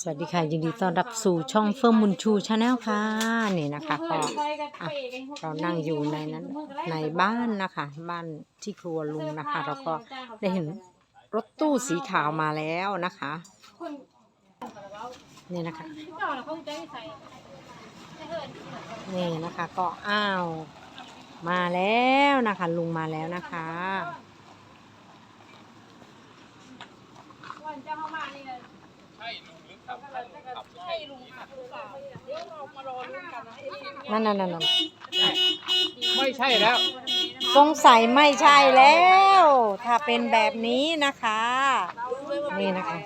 สวัสดีค่ะ ยินดีต้อนรับสู่ช่องเฟิร์มบุญชูชาแนลค่ะนี่นะคะก็อะเรานั่งอยู่ในนั้นในบ้านนะคะ บ้านที่ครัวลุงนะคะ เราก็ได้เห็นรถตู้สีขาวมาแล้วนะคะนี่นะคะนี่นะคะก็อ้าวมาแล้วนะคะ ลุงมาแล้วนะคะ นั่นนั่นนั่นไม่ใช่แล้ว สงสัยไม่ใช่แล้ว ถ้าเป็นแบบนี้นะคะ นี่นะคะ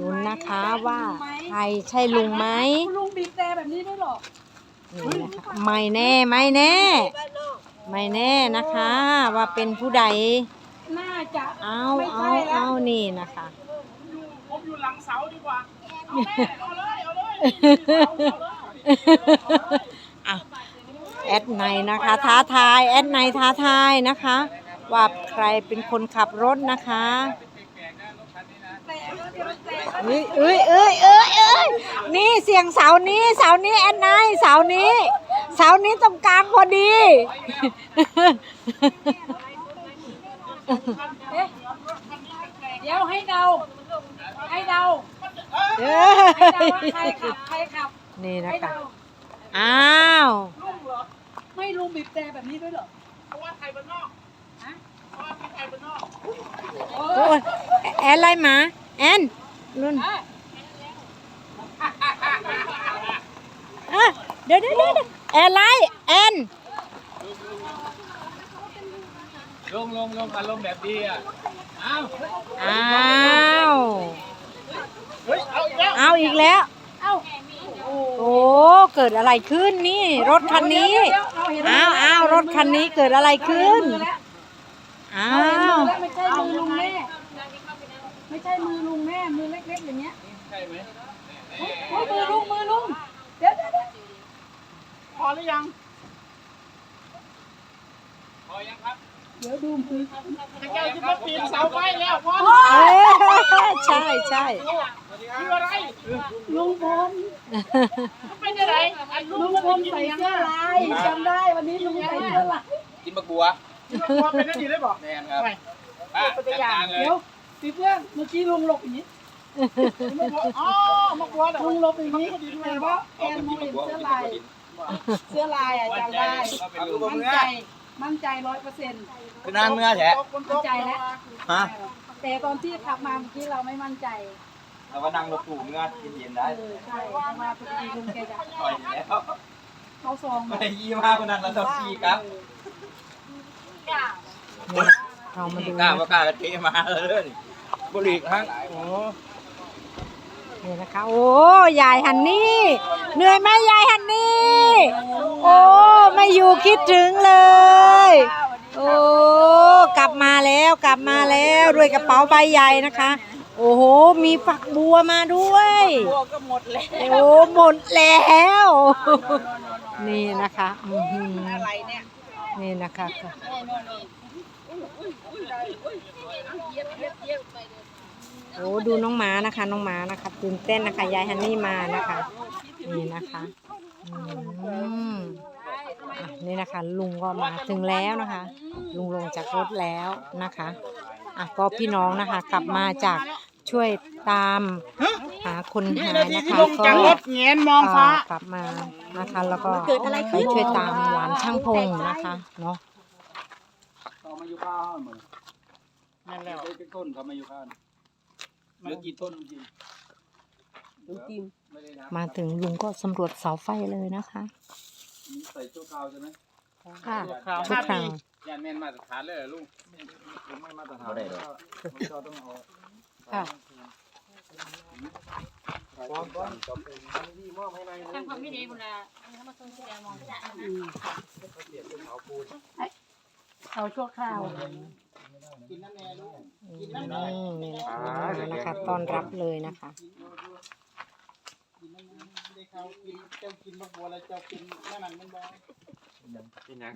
ลุ้นนะคะว่าใครใช่ลุงไหมคุณลุงบีบแต่แบบนี้ด้วยเหรอนี่นะคะไม่แน่ไม่แน่ ไม่แน่นะคะ ว่าเป็นผู้ใดน่าจะเอาไม่เอาใช่แล้เอาวนี่นะคะผมอยู่หลังเสาดีกว่าเอาเลยเอาเลยอะ แอดในนะคะ ท้าทายแอดในท้าทายนะคะ ว่าใครเป็นคนขับรถนะคะเอ้ยเอ้ยเอ้ยเอ้ยเอ้ยนี่เสียงเสานี้เสานี้แอดไนเสานี้เสานี้ตรงกลางพอดีเดี๋ยวให้เดาให้เดา เอ้ให้เดาว่าใครยขับใครขับนี่นะให้คะเดาอ้าว ลุงเหรอไม่ลุงบีบแต่แบบนี้ด้วยเหรอเพราะว่าไทยบ้านนอกฮะเพราะว่าพี่ไทยบ้านนอกโอ้โอ้ยแอนไล่หมา แอนรุ่นอะอะเดี๋ยวเดี๋ยวเดี๋ยวแอนไล่แอนลงลงลงอารมณ์แบบดีอะอ้าวอ้าวเฮ้ยเอาอีกแล้ว เอาอีกแล้วเอ้าโอ้ เกิดอะไรขึ้นนี่ รถคันนี้เดี๋ยวเอาเห็นอ้าวอ้าวรถคันนี้เกิดอะไรขึ้นมือแล้วอ้าเอาเห็นมืวอแล้วไม่ใช่มือลุงแน่ไม่ใช่มือลุงแน่มือเล็กๆอย่างเงี้ยใช่ไหมโอ้ยมือลุงมือลุงเดี๋ยวเดี๋ยวเดี๋ยวพอหรือยัง พอยังครับเดี๋ยวดูมือพระเจ้าจะมาปีนเสาไฟแล้วพอเอ้ยใช่ใช่ คืออะไรลุงพลไม่ได้ไรอันลูลุกงพลใส่เสื้อลายจำได้วันนี้ลุงใส่เสื้อลายกินมะกัวพอเป็นนั่นดีได้บอกแม่นครับไม่ป้าจัดการเลยเดี๋ยวพี่เพื่อนเมื่อกี้ลุงหลบอย่างนี้มะกลัวอ๋อมะกลัวเดี๋ยวลุงหลบอย่างนี้แต่ว่าแอนมองเห็นเสื้อลายเสื้อลายอะจำได้เอาคือบ่มั่นเมื่อใจมั่นใจร้อยเปอร์เซ็นต์คือนานเมื่อแฉะมั่นใจแล้วฮะแต่ตอนที่ขับมาเมื่อกี้เราไม่มั่นใจ เราก็นั่งรถตู้เมื่อเย็นๆได้เออใช่เพราะว่าพอดีลุงแกจะปล่อยแล้วเข้าซองไม่ได้ยี่มากคนนั้นเราต้องขี่ครับเรามาดูกล้านะก็กล้ากระเทมาเลยบุหรี่ครั้งโอ้นี่นะคะ โอ้ยายฮันนี่เหนื่อยไหมยายฮันนี่ โอ้ไม่อยู่คิดถึงเลย โอ้กลับมาแล้วกลับมาแล้วด้วยกระเป๋าใบใหญ่นะคะ โอ้โห มีฝักบัวมาด้วย บัวก็หมดแล้ว โอ้หมดแล้ว นี่นะคะอื้อหืออะไรเนี่ย นี่นะคะโอ้ดูน้องหมานะคะ น้องหมานะคะตื่นเต้นนะคะ ยายฮันนี่มานะคะ นี่นะคะอืมอะนี่นะคะ ลุงก็มาถึงแล้วนะคะ ลุงลงจากรถแล้วนะคะอะก็พี่น้องนะคะ กลับมาจาก ช่วยตาม หาคนนี่หายนาทีนะที่คะลงจากรก็ถเงนมองฟ้าเอ่อกลับมานะคะ แล้วก็ไปช่วยตามหลานช่างพงนะคะเนาะต่อมาอยู่ข้าวเหมือนนั่นแล้วเป็นต้นเขามาอยู่ข้าวเหลือกี่ต้นจริงลุงจิมไม่ได้นะมาถึงลุงก็สำรวจเสาไฟเลยนะคะ ใส่ชั่วคราวใช่ไหมค่ะข่าวชั่วคราวยานแม่นมาตรฐานเลยลุงไม่มาตรฐานได้หรอเรา ต้องเอาค่ะเขาชั่วคราวกินนั่นแน่ลูกอืมนี่นะคะมานะคะต้อนรับเลยนะคะกินนั่นแน่ได้เขากินเจ้ากินมะกลัวแล้วเจ้ากินแม่นั่นมันบอกเป็นยัง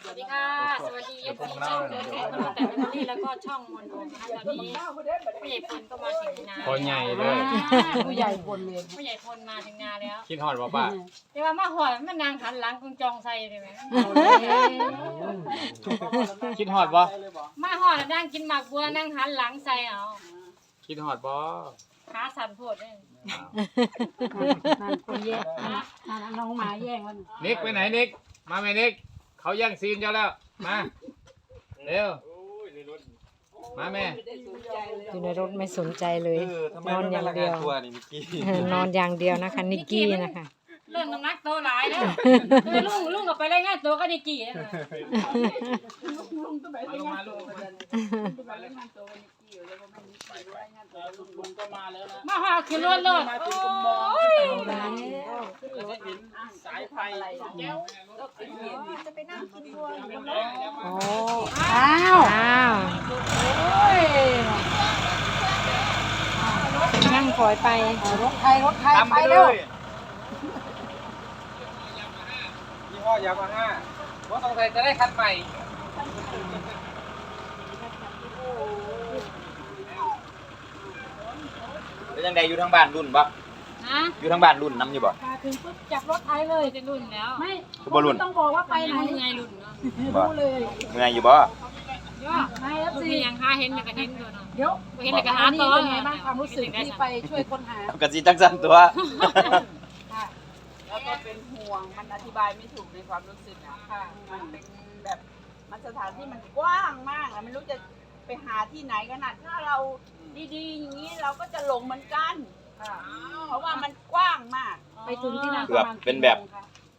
สวัสดีค่ะ สวัสดีเอฟซีช่องเกิดแขกคนมาแต่เป็นนี่แล้วก็ช่องมนต์นะคะตอนนี้ผู้ใหญ่พลก็มาถึงนาคนใหญ่เลยผู้ใหญ่บนเลยผู้ใหญ่พลมาถึงนาแล้วคิดฮอดบ่ป้าแต่ว่ามาหอยมันนางหันหลังคงจองใส่เลยไหมคิดฮอดบ่มาหอยแล้วนั่งกินหมากบัวนั่งหันหลังใส่เอาคิดฮอดบ่ขาสั่นโพดเลยนั่นคนแย่งนั่นน้องหมาแย่งมันนิกไปไหนนิกมาไหมนิก เขาแย่งซีนเจ้าแล้ว มา เร็ว มาแม่ อยู่ในรถไม่สนใจเลยเออทำไมนอนไม่อมาย่างรายเดีงายวนตัวนี่เมื่อกี้นอนอย่างเดียวนะคะนิกกี้นะคะ เรื่องน้ำหนักโตหลายแล้วเออลุงลุงกับไปรายงานตัวก็ได้กี่แล้วนะลุงต้องไปมาลงมาลูกไปรายงานตัววันนี้กี่แล้วก็ไม่มีไปรายงานตัวลุงลุง ก็มาแล้วนะมาหอยขึ้นรถเลยมาโอถึงมุมมอง้ยเราจะเห็นสายไฟแก้วโอ้อ้าวอ้าวโอ้ยนั่งคอยไปรถไทยรถไทยไปแล้วยี่ห้อยามาฮ่าว่าสงสัยจะได้คันใหม่ เป็นยังไงอยู่ทางบ้านรุ่นปะฮะอยู่ทางบ้านรุ่นน้ำอยู่บ่ มาถึงปุ๊บจับรถไทยเลยจะรุ่นแล้วไม่คือบ่รุ่น ต้องบอกว่าไปไหนยังไงรุ่นเนาะรู้เลยเมื่อยอยู่บ่ย่อไม่เอฟรุ่นซีที่ยังหาเห็นแต่ก็เห็นตัวเนาะ เดี๋ยวเห็นแต่ก็หาอันนี้ตัวเป็นไงบ้างความรู้สึกที่ไปช่วยค้นหากะสิจังสันตัวแล้วก็เป็นห่วงมันอธิบายไม่ถูกในความรู้สึกอะค่ะ มันเป็นแบบมันสถานที่มันกว้างมากอะไม่รู้จะไปหาที่ไหนขนาดถ้าเรา ดีๆอย่างนี้เราก็จะหลงเหมือนกัน ค่ะเพราะว่ามันกว้างมาก ไปถึงที่นั่นเกือบเป็นแบบ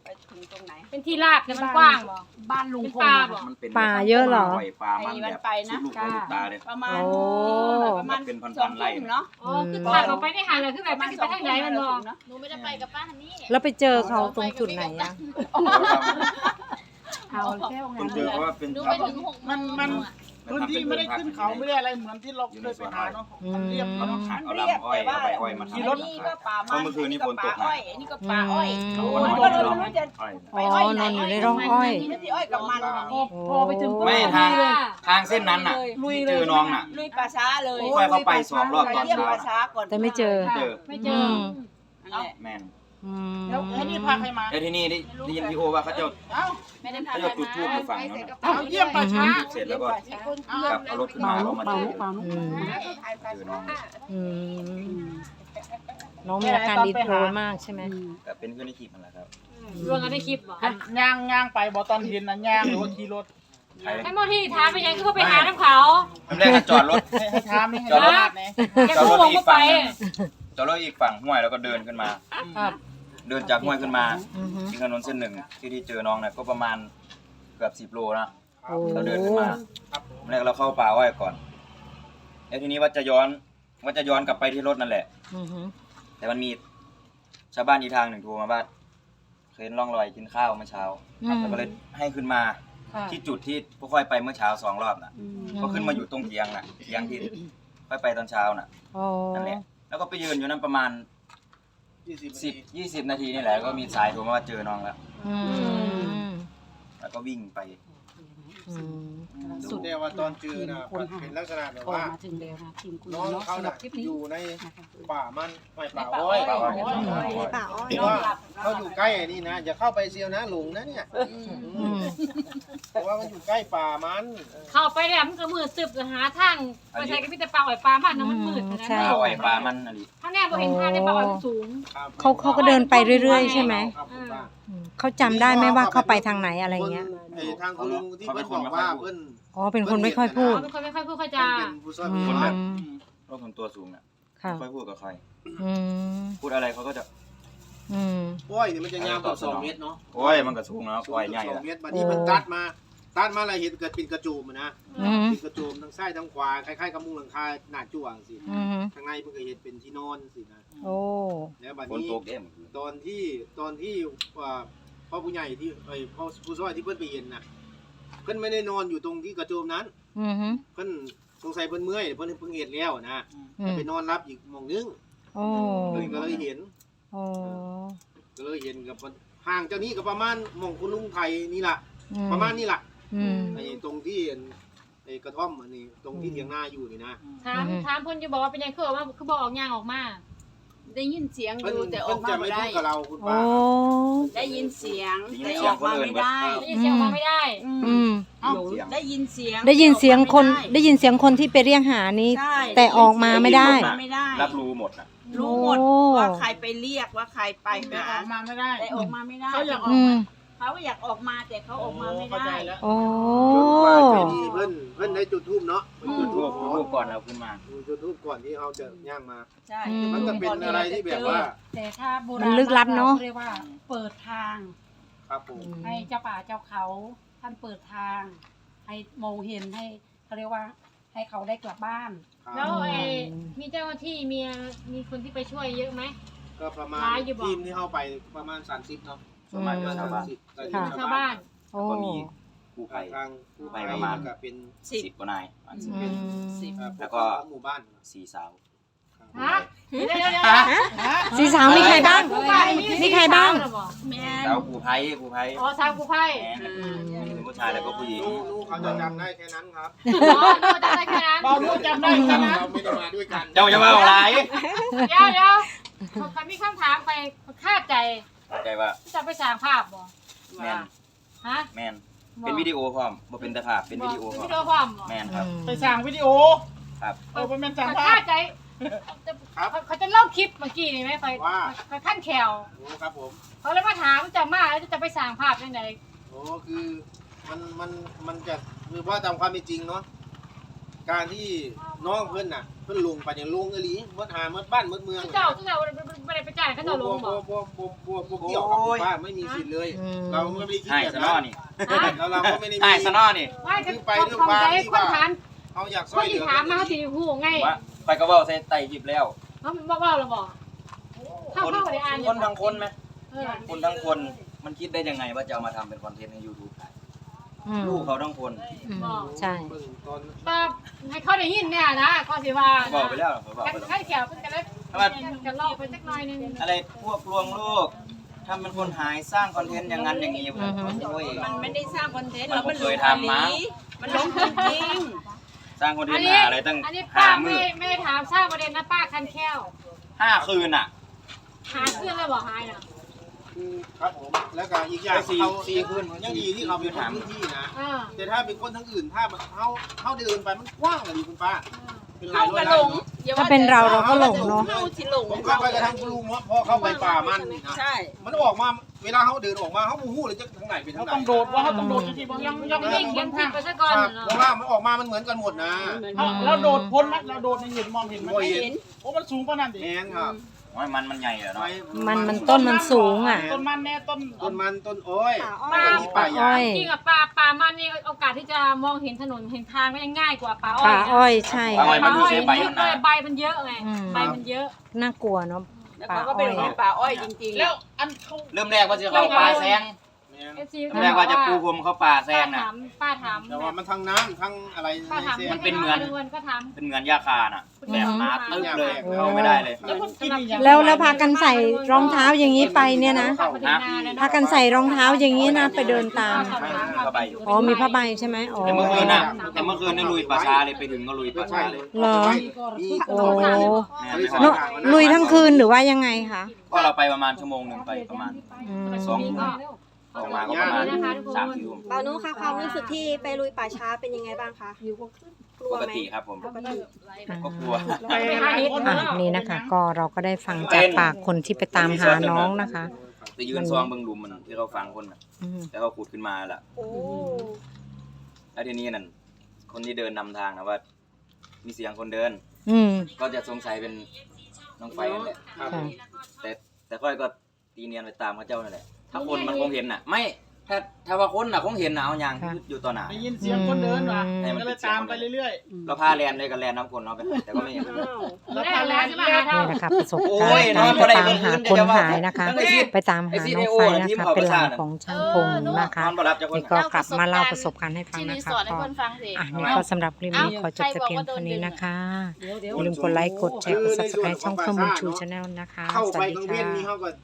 ไปถึงตรงไหน เป็นที่ราบแต่มันกว้างบ่ บ้านลุงเป็นพป่าลบ่มันเป็นป่าเยอะเหรอ ปล่อยปลามันไอ้แบมันบไปนะสุดลูกหูลูกตาเลย ประมาณโอ้ ประมาณเป็นพันๆสองไร่ ทุ่มเนาะอ๋อคือถ่ายออกไปได้หาเลยคือแบบมันสิไปทางไหนมันบ่เนาะหนูไม่ได้ไปกับป้าฮันนี่แล้วไปเจอเขาตรงจุดไหนอะเอาแก้วคงานนเจอเพราะว่าเป็นหนูชาไปวถึงหกโมมันงมันอะ พื้นที่ไม่ได้ขึ้นเขาไม่ได้อะไรเหมือนที่เราเคยไปหาเนาะมันเรียบเอาเนาะเอาลำอ้อยเอาใบอ้อยมาขี่ทำรถอันนี้ก็ป่าเพมันราะเมื่อคืนนี้ฝนตกหนัก อ้อยอันนี้ก็ป่าอ้อยอืมโอ้ยก็เลยไม่รู้จะอ้อยอ๋อนอนอยู่ในร่องอ้อยนี่ที่อ้อยกับมันอย่างพอนี้พอไปถึงปุ๊บไม่ทาง เลย ทางเส้นนั้นน่ะที่เจอน้องน่ะลุยป่าช้าเลยค่อยเข้าไปสองรอบไปตอนเยี่ยมเช้าป่าช้าก่อนแต่ไม่เจอ เจอไม่เจอือมนั่นแหละ แม่นอืม แล้วไอ้นี่พาใครมาแล้วที่นี่ได้ได้ยินพี่โอว่าเขาจะเอ้าไม่ได้พาเขาใครจะจุดมาทูบอยู่ฝั่งนั้นน่ะเอาเยี่ยมป่าช้าเสร็จแล้วก็ป่าช้ากลับเอารถขึ้นมาเมาเราลุกมาเมาเจลุอกเมาลุกอืมเจอน้องอืมน้องมีอาการดีโพลมากใช่ไหมแต่เป็นเพื่อนในคลิปนั่นแหละครับรวมกันได้คลิปบ่ย่างย่างไปบอตอนเห็นนะย่างหรือว่าขี่รถใครให้โมที่ถามไปยังคือว่าไปหาน้ำเขาทำแรกก็จอดรถให้ให้ถามนี่ให้จอดรถถามนี่แกจอดพูรดถลงอีกมาไปฝั่งหนึ่งจอดรถอีกฝั่งห้วยแล้วก็เดินขึ้นมาครับ เดินจากห้วยขึ้นมาอือฮึ ที่ถนนเส้นหนึ่งที่ที่เจอน้องเนี่ยก็ประมาณเกือบสิบโลนะโอ้เราเดินขึ้นมาแรกเราเข้าป่าอ้อยก่อน แล้วทีนี้ว่าจะย้อนว่าจะย้อนกลับไปที่รถนั่นแหละ อือฮึแต่มันมีชาวบ้านอีกทางหนึ่งโทรมาว่าเคยเห็นร่องรอยกินข้าวเมื่อเช้าอืมแล้วก็เลยให้ขึ้นมาที่จุดที่พวกค่อยไปเมื่อเช้าสองรอบน่ะก็ขึ้นมาอยู่ตรงเตียงน่ะเตียงที่ค่อยไปตอนเช้าน่ะโอ้นั่นแหละ แล้วก็ไปยืนอยู่นั่นประมาณ สิบยี่สิบนาทีนี่แหละก็มีสายโทรมาว่าเจอน้องแล้ว อืม แล้วก็วิ่งไป อืมสุดเนี่ยว่าตอนเจอนะคนหาเป็นลักษณะแบบก็ว่ามาถึงแล้วนะทีมคุณน้องเนาะเขาสำหรัน่ะบคลิปนี้อยู่ในนะคะป่ามันไม่ป่าป่าอ้อ้ออยยป่าอ้อยป่าอ้อยที่ว่าเขาอยู่ใกล้ไอ้นี่นะอย่าเข้าไปเซียวนะหลงนะเนี่ยอืมเพราะว่ามันอยู่ใกล้ป่ามันเข้าไปแล้วมันก็มืดตึบหาทางไปใส่กับพี่แต่ปลาหอยปลามันนะมันมืดนะใช่ปลาอ้อยปลามันอะไรถ้าแน่บ่เห็นทางได้ปลาหอยมันสูง ครับเขาเขาก็เดินไปเรื่อยๆใช่ไหม ครับคุณป้า อืมเขาจำได้ไหมว่าเขาไปทางไหนอะไรเงี้ย คน ไอ้ทางคุณลุงที่เพิ่นบอกว่าเพิ่นอ๋อเป็นคนไม่ค่อยพูด เป็นคนไม่ค่อยพูดค่อยเพิ่จานเป็นผู้ช่วยอืผู้มใหญ่โรคส่วนตัวสูงน่ะค่ะไม่ค่อยพูดกับใคร อืมพูดอะไรเขาก็จะ อืมอ้อยนี่มันจะยาวกว่าสองเมตรเนาะโอ้ยมันก็สูงเนาะปล่อยใหญ่สอละงเมตรบัดนี้มันตัดมา ตัดมาแล้วเห็นเกิดเป็นกระจูมอะนะอืมเป็นกระจูมทั้งซ้ายทั้งขวาคล้ายๆกับมุงหลังคาหน้าจั่วสิอืมข้างในเพิ่นก็เห็นเป็นที่นอนสินะโอ้ แล้วบัดฝนนี้ตกเด้มอตอนที่ตอนที่ว่า พ่อผู้ใหญ่ที่ไอ้พ่อผู้ช่วยที่เพิ่นไปเห็นน่ะเพิ่นไม่ได้นอนอยู่ตรงที่กระโจมนั้น อืมฮึเพิ่นสงสัยเพิ่นเมื่อยเพิ่นเพิ่งเห็นแล้วนะอืแต่มไปนอนรับอีกหม่องนึงโอ้เพิ่นก็เลยเห็นโอ้ก็เลยเห็นกับมันห่างจากนี้ก็ประมาณหม่องคุณลุงไทยนี่ล่ะ อืประมาณนี้ล่ะอืม ไอ้ตรงที่ไอ้กระท่อมอันนี้ตรงที่เถียงนาอยู่นี่นะ ถามอืม ถามเพิ่นจะบอกว่าเป็นยังคือว่าคือบอกออกย่างออกมา ได้ยินเสียงอเพิ่นยู่แต่อเพิ่อนกมาจะไม่ไม่ได้ พูดกับเราคุณโอ้ป้าได้ยินเสียงได้ยินแต่เสีอยงอกมาไม่ได้ได้ยินเสียงออกมาไม่ได้อืม เอ้าได้ยินเสียงได้ยินเสียงคนแต่ออกมาได้ยินเสียงคนที่ไปเรียกหานี้ ใช่แต่ออกมาไม่ได้ ออกมาไม่ได้ รับรู้หมดอะ รู้หมดโอ้ ว่าใครไปเรียกว่าใครไปแต่หาออกมาไม่ได้แต่ออกมาไม่ได้เขาอยากออือกม เขาอยากออกมาแต่เขาออกมาไม่เข้าใจได้ แล้ว โอ้ จนกว่าจะมีเพิ่นเพิ่นได้จุดทูบเนาะเพิ่นจุดทูบรูปก่อนเอาขึ้นมา จุดทูบก่อนที่เขาจะย่างมา ใช่อืม มันก็เป็นอะไรที่แบบว่าแต่ถ้าโบราณมันลึกลับเนอะเรียกว่า เปิดทาง ครับผม ให้เจ้าป่าเจ้าเขา ท่านเปิดทาง ให้มองเห็นให้เขาเรียกว่า ให้เขาได้กลับบ้านครับแล้วไอ้มีเจ้าหน้าที่มีมีคนที่ไปช่วยเยอะไหม ก็ประมาณร้ายอยู่บ่ ทีมที่เข้าไปประมาณ30เนาะ ส่วนมากจะชาวบ้าน30แต่ค่ะ ชาวบ้าน โอ้ก็มีกู้ภัย ทางผู้ไปประมาณ ก็เป็นสิบ สิบกว่านายประมาณสิบ อืมเอ่อแล้วก็ หมู่บ้านสี่สาว ฮะเดี๋ยวเดี๋ยวเดี๋ยวสีสาวมีใครบ้างมีใครบ้าง แม่สาวกู้ภัยกู้ภัยอ๋อสาวกู้ภัยแหมมีผู้ชายแล้วก็ผู้หญิงลูกลูกเขาจะจำได้แค่นั้นครับอ๋อโดนจับได้แค่นั้นเบาลูกจำได้แค่นั้นเราไม่ได้มาด้วยกันเจ้าจะว่าอะไรเดี๋ยวเดี๋ยวผมมีคำถามไปคาดใจ ใจว่าจะไปสร้างภาพบ่แมนฮะแมนเป็นวิดีโอพร้อมบ่เป็นแต่ภาพเป็นวิดีโอพร้อวิมดีโอพร้อมบ่แมนครับ ไปสั่งวิดีโอครับเออเป็นสั่งภาคาพดใจเขาจะเล่าคลิปเมื่อกี้นี่ไหมไปไปขั้นแขวโอ้ครับผมเขาเลยมาถามจะมาแล้วจะไปสร้างภาพยังไงโอ้คือมันมันมันจะคือว่าตามความเป็นจริงเนาะ การที่น้องเพื่อนน่ะ เพื่อนลงไปเนี่ยลงอหลีเมื่อหาเมื่อบ้านเมื่อเมืองเจ้าเจ้าไม่ได้ไปจ่ายเขาจะลงบ่บ่บ่บ่บ่บ่เกี่ยวกับหมู่บ้านไม่มีสิทธิ์เลยอืมเราไม่ได้คิดให้แบบสนอนั้นนี่แล้วเราก็ไม่ได้มีให้สนอนี่ไม่คือความใจคนถามเขาอยากคช่วยนเหลืที่อถามมาเขาสิหูไงว่าไปก็เว้าใส่ไตหยิบแล้ว เขาบอกว่าเราบอกเข้าคนเข้าไปอ่านคนทั้งคนไหมเออคนทั้งคนมันคิดได้ยังไงว่าจะเอามาทำเป็นคอนเทนต์ใน YouTube ได้ อืมลูกเขาทั้งคนอืมใช่เบิ่งตอนตอนให้เขาได้ยินเนี่ยนะก็สิว่าบอกไปแล้วเขาบอกกันไปแล้ว ให้แขวกันแล้วกันเล่าไปสักหน่อยนึงอะไรพวกลวงลูกทำเป็นคนหายสร้างคอนเทนต์อย่างนั้นอย่างนี้อือฮึ โอ้ย มันไม่ได้สร้างคอนเทนต์มันแล้วมันเคยทำมั้ง มันลงจริงสร้างคอนเทอันนต์นี้หาอะไรตั้งอันนี้ห้าป้ามืไม่อไม่ได้ถามสร้างประเด็นนะป้าคันแค้วห้าคืนอะ หาเพื่อนแล้วบอกหายน่ะ คือครับผมแล้วก็อีกอย่างไปสี่เขาสี่คืนยังดีที่เขาเป็นคนพื้นที่นะเออแต่ถ้าเป็นคนทั้งอื่นถ้าเขาเขาเดินไปมันกว้างเลยคุณป้าเป็นๆหลาเข้ายร้อยกระหลไร่งเนาะอย่ว่ถ้าเป็นเราเราก็หลงเนาะ เข้าที่หลงผมเข้าไปกับทางคุณลุงเนาะพอเข้าไปป่ามันนี่นะใช่ มันออกมาเวลาเขาเดินออกมาเขาบูฮู้เลยจะทางไหนเป็นทาเขางไหนต้องโดดว่าเขาต้องโดดจริงๆยัยังงยัยังงไม่ไม่เขีเขียยนนผิดทางไปซะก่อนครับเนาะเพราะว่ามันออกมามันเหมือนกันหมดนะเราโดดพ้นไหมเราโดดในเห็นมองเห็นไหมบ่ไม่เห็เห็นนโอ้มันสูงกว่านั้นดิแมนครับ โอ้ยมันมันใหญ่เหรอเนาะมันมันต้นมันสูงอะ ต้นมันแน่ต้นต้นมันต้นอ้อยป้าแล้วก็มีป่าอ้ยาองยจริงกับปลาปลามันนี่โอกาสที่จะมองเห็นถนนเห็นทางก็ยังง่ายกว่าปลาอ้อป่ายนะอ้อยใช่ปลาอ้อยปมัลานดูอ้อยเสียใบมันหนาใบมันเยอะไงอืมใบมันเยอะน่ากลัวเนาะแล้วเขาก็ไปลงในป่าอ้อยจริงๆ แล้วอันเขาเริ่มแรกว่าจะเข้าป่าแซงแม่น เอฟซีเริ่มแรกว่าจะปูพรมเข้าป่าแซป้างน่ะ ถามป้าถามแต่ว่ามันทั้งน้ำทั้งอะไรป้าในถามเสียมันเป็นเหมือน ก็ถาม เป็นเหมือนยาคาน่ะ แบบหนาตึ๊บเลยเข้าไม่ได้เลยแล้วคนกินอีกอย่างแล้วแล้วพากันใส่รองเท้าอย่างนี้ไปเนี่ยนะ พากันใส่รองเท้าอย่างนี้นะไปเดินตามไม่มีผ้าใบอยู่อ๋อมีผ้าใบใช่ไหมอ๋อ แต่เมื่อคืนน่ะแต่เมื่อคืนนี่ลุยป่าช้าเลยไปถึงก็ลุยไม่ป่าใช่ช้าเลเลยยเหรอมีโอ้เนี่ยไม่นุพอลุยทั้งคืนหรือว่ายังไงคะ ก็เราไปประมาณชั่วโมงหนึ่งไปประมาณ อืมสองทุ่ม ออกมาก็ประมาณสามทุ่มปานุคะความรู้สึกที่ไปลุยป่าช้าเป็นยังไงบ้างคะกลัปวกไหมติครับผม ปกติก็กลัว ไปหลายคนอะแล้วนี่นะคะ ก็เราก็ได้ฟังจากปากคนที่ไปตามหาน้องนะคะ ไปยืนซองเบิ่งหลุมมันที่เขาฟังคนน่ะอืมแล้วเขาขุดขึ้นมาแหละโอ้แล้วทีนี้นั่นคนที่เดินนำทางนะว่า มีเสียงคนเดิน อืมก็จะสงสัยเป็นน้องไฟนั่นแหละ ค่ะแต่แต่ค่อยก็ตีเนียนไปตามเขาเจ้านั่นแหละ ถ้าคนมันคงเห็นน่ะ ไม่ถ้าถ้าว่าคนน่ะคงเห็นน่ะเอาอย่างอยู่ต่อหน้า ได้ยินเสียงคนเดินว่ะอืม ก็เลยตามไปเรื่อยเราพาแลนเลยกับแลนน้ำคนเนาะไปแต่ก็ไม่เห็นอ้าวๆแล้แล้ววแล้พาวแลนใช่ไหมเรียกคะนี่นะคะประสบโอ้การยณ์นอนการบ่ไปได้ตามเมื่อคืหานคนเดี๋ยวว่าหายนะคะตั้งแต่สิไปตามหาน้องไฟนะคะ เป็นหลานของช่างพงนะคะนอนบ่หลับจากคนนี่ก็กลับมาเล่าประสบการณ์ให้ฟังที่รีนะสคะอร์ทให้ก็คนฟังสิ อะนี่ก็สำหรับคลิปนี้ขอจบแต่เพียงเท่านี้นะคะอย่าลืมกดไลค์กดแชร์กด subscribe ช่องเพิ่มบุญชูชาแนลนะคะ เข้าสไปวัสดีกลางเว้นนี่ค่ะ เขาก็